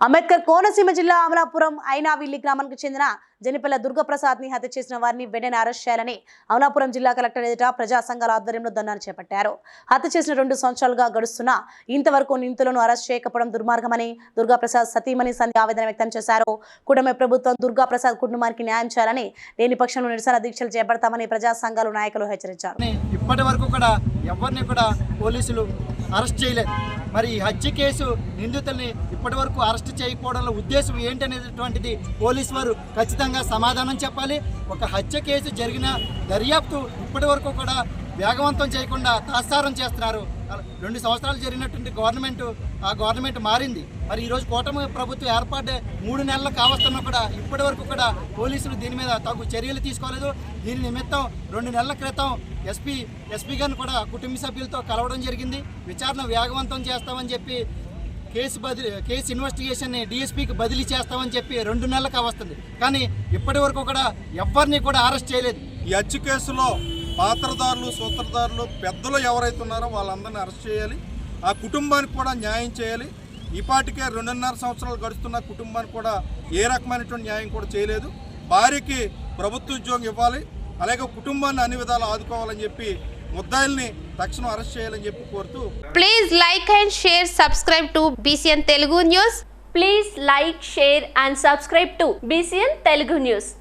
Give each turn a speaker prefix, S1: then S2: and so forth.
S1: అంబేద్కర్ కోనసీమ జిల్లా అమలాపురం ఐనావిల్లి గ్రామానికి చెందిన జనిపల్ల దుర్గప్రసాద్ని హత్య చేసిన వారిని వెంటనే అరెస్ట్ చేయాలని అమలాపురం జిల్లా కలెక్టర్ ఎదుట ప్రజా సంఘాల ఆధ్వర్యంలో ధర్నాను చేపట్టారు. హత్య చేసిన రెండు సంవత్సరాలుగా గడుస్తున్నా ఇంతవరకు నిందితులను అరెస్ట్ చేయకపోవడం దుర్మార్గమని దుర్గాప్రసాద్ సతీమణి సంధి ఆవేదన వ్యక్తం చేశారు. కూటమి ప్రభుత్వం దుర్గాప్రసాద్ కుటుంబానికి న్యాయం చేయాలని లేని పక్షంలో నిరసన దీక్షలు చేపడతామని ప్రజా సంఘాలు నాయకులు హెచ్చరించారు.
S2: ఇప్పటి వరకు కూడా ఎవరిని కూడా పోలీసులు అరెస్ట్ చేయలేదు. మరి ఈ హత్య కేసు నిందితుల్ని ఇప్పటి వరకు అరెస్ట్ చేయకపోవడంలో ఉద్దేశం ఏంటనేటువంటిది పోలీసు వారు ఖచ్చితంగా సమాధానం చెప్పాలి. ఒక హత్య కేసు జరిగిన దర్యాప్తు ఇప్పటి వరకు కూడా వేగవంతం చేయకుండా తాత్సారం చేస్తున్నారు రెండు సంవత్సరాలు జరిగినటువంటి గవర్నమెంట్ ఆ గవర్నమెంట్ మారింది. మరి ఈరోజు కూటమి ప్రభుత్వం ఏర్పాటు మూడు నెలలు కావస్తున్నా కూడా ఇప్పటి వరకు కూడా పోలీసులు దీని మీద తగు చర్యలు తీసుకోలేదు. దీని నిమిత్తం రెండు నెలల క్రితం ఎస్పీ ఎస్పీ గారిని కూడా కుటుంబ సభ్యులతో కలవడం జరిగింది. విచారణ వేగవంతం చేస్తామని చెప్పి కేసు బదిలీ కేసు ఇన్వెస్టిగేషన్ని డిఎస్పీకి బదిలీ చేస్తామని చెప్పి రెండు నెలలకు వస్తుంది కానీ ఇప్పటి వరకు కూడా ఎవరిని కూడా అరెస్ట్ చేయలేదు.
S3: ఈ హత్య కేసులో పాత్రదారులు సూత్రధారులు పెద్దలు ఎవరైతే ఉన్నారో వాళ్ళందరినీ అరెస్ట్ చేయాలి. ఆ కుటుంబానికి కూడా న్యాయం చేయాలి. ఇప్పటికే రెండున్నర సంవత్సరాలు గడుస్తున్న కుటుంబానికి కూడా ఏ రకమైనటువంటి న్యాయం కూడా చేయలేదు. భార్యకి ప్రభుత్వ ఉద్యోగం ఇవ్వాలి. అలాగే కుటుంబాన్ని అన్ని విధాలు ఆదుకోవాలని చెప్పి ముద్దాయిల్ని తక్షణం అరెస్ట్ చేయాలని చెప్పి కోరుతూ
S4: please like and share subscribe to BCN Telugu news
S5: please like share and subscribe to BCN Telugu news